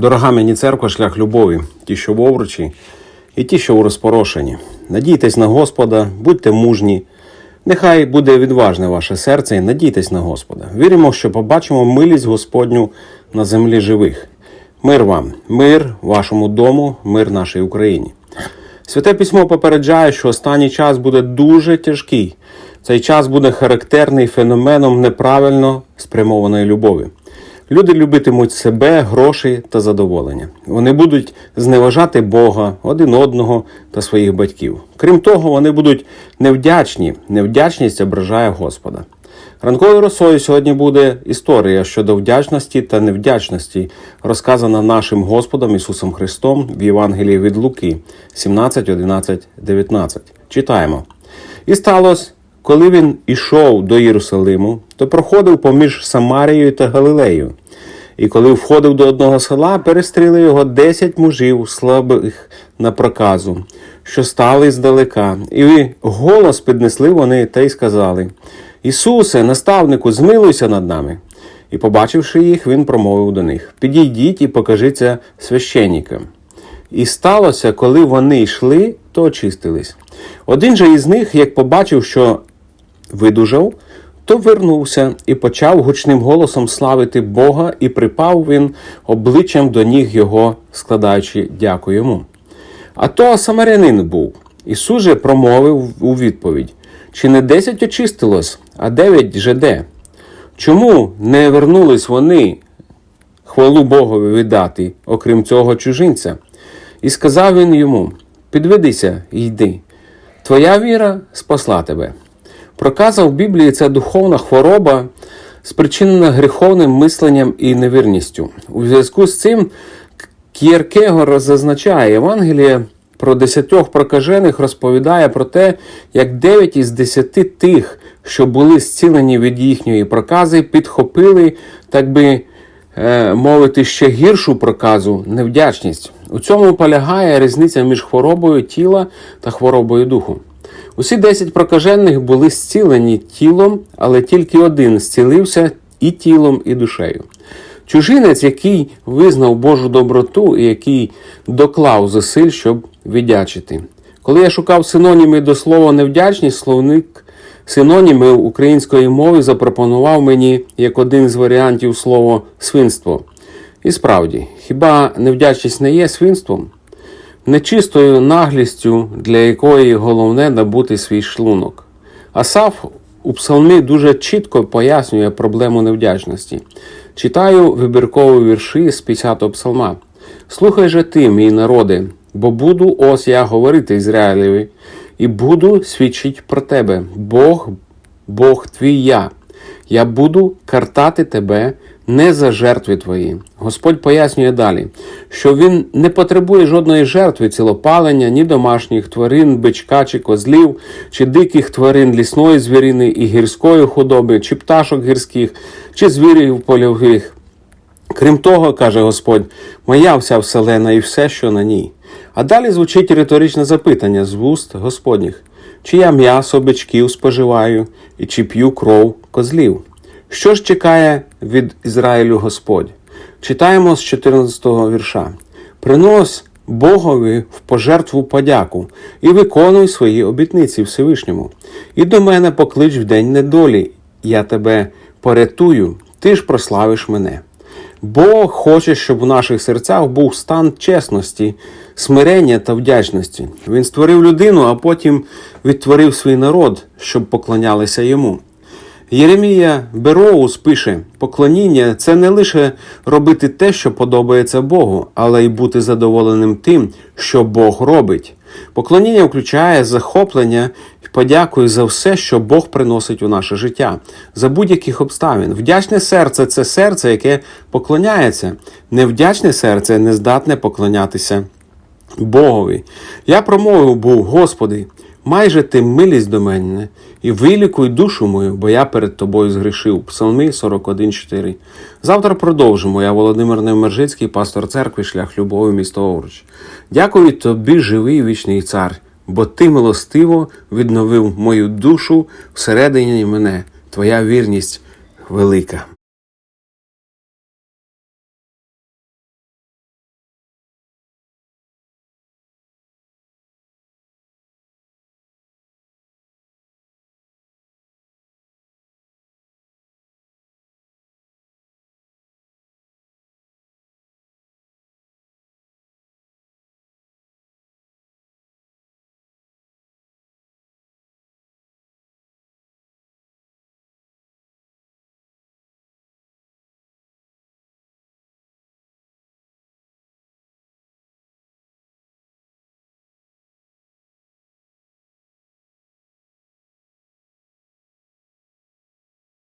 Дорога мені церква, шлях любові, ті, що в овручі, і ті, що у розпорошенні. Надійтесь на Господа, будьте мужні. Нехай буде відважне ваше серце і надійтесь на Господа. Віримо, що побачимо милість Господню на землі живих. Мир вам, мир вашому дому, мир нашій Україні. Святе письмо попереджає, що останній час буде дуже тяжкий. Цей час буде характерний феноменом неправильно спрямованої любові. Люди любитимуть себе, гроші та задоволення. Вони будуть зневажати Бога, один одного та своїх батьків. Крім того, вони будуть невдячні. Невдячність ображає Господа. Ранковою росою сьогодні буде історія щодо вдячності та невдячності, розказана нашим Господом Ісусом Христом в Євангелії від Луки 17, 11, 19. Читаємо. І сталося, коли він ішов до Єрусалиму, то проходив поміж Самарією та Галилеєю. І коли входив до одного села, перестріли його десять мужів, слабих на проказу, що стали здалека, і голос піднесли вони та й сказали: Ісусе, наставнику, змилуйся над нами. І, побачивши їх, він промовив до них: Підійдіть і покажіться священникам. І сталося, коли вони йшли, то очистились. Один же із них, як побачив, що видужав, то вернувся і почав гучним голосом славити Бога, і припав він обличчям до ніг його, складаючи дяку йому. А то самарянин був. Ісус же промовив у відповідь: Чи не десять очистилось, а дев'ять же де? Чому не вернулись вони хвалу Богові віддати, окрім цього чужинця? І сказав він йому: Підведися йди, твоя віра спасла тебе. Проказа в Біблії це духовна хвороба, спричинена гріховним мисленням і невірністю. У зв'язку з цим К'єркегор зазначає, Євангеліє про десятьох прокажених розповідає про те, як дев'ять із десяти тих, що були зцілені від їхньої прокази, підхопили, так би е, мовити, ще гіршу проказу невдячність. У цьому полягає різниця між хворобою тіла та хворобою духу. Усі десять прокажених були зцілені тілом, але тільки один зцілився і тілом, і душею. Чужинець, який визнав Божу доброту і який доклав зусиль, щоб віддячити. Коли я шукав синоніми до слова невдячність, словник синонімів української мови запропонував мені як один з варіантів слово свинство. І справді, хіба невдячність не є свинством? Нечистою наглістю, для якої головне набути свій шлунок. Асаф у псалмі дуже чітко пояснює проблему невдячності. Читаю вибіркові вірші з 50-го псалма. Слухай же ти, мій народи, бо буду ось я говорити Ізраїлеві, і буду свідчити про тебе. Бог, Бог твій я. Я буду картати тебе не за жертви твої. Господь пояснює далі, що він не потребує жодної жертви цілопалення, ні домашніх тварин, бичка чи козлів, чи диких тварин лісної звірини і гірської худоби, чи пташок гірських, чи звірів польових. Крім того, каже Господь, моя вся вселена і все, що на ній. А далі звучить риторичне запитання з вуст Господніх: чи я м'ясо бичків споживаю, і чи п'ю кров козлів? Що ж чекає від Ізраїлю Господь? Читаємо з 14 го вірша: Принось Богові в пожертву подяку і виконуй свої обітниці Всевишньому. І до мене поклич в день недолі, я тебе порятую, ти ж прославиш мене. Бог хоче, щоб у наших серцях був стан чесності, смирення та вдячності. Він створив людину, а потім відтворив свій народ, щоб поклонялися йому. Єремія Бероус пише: поклоніння це не лише робити те, що подобається Богу, але й бути задоволеним тим, що Бог робить. Поклоніння включає захоплення і подякую за все, що Бог приносить у наше життя, за будь-яких обставин. Вдячне серце це серце, яке поклоняється. Невдячне серце не здатне поклонятися Богові. Я промовив був, Господи, майже ти милість до мене, і вилікуй душу мою, бо я перед тобою згрішив. Псалми 41.4. Завтра продовжимо. Я Володимир Невмержицький, пастор церкви, шлях любові, місто Овруч. Дякую тобі, живий вічний цар, бо ти милостиво відновив мою душу всередині мене. Твоя вірність велика.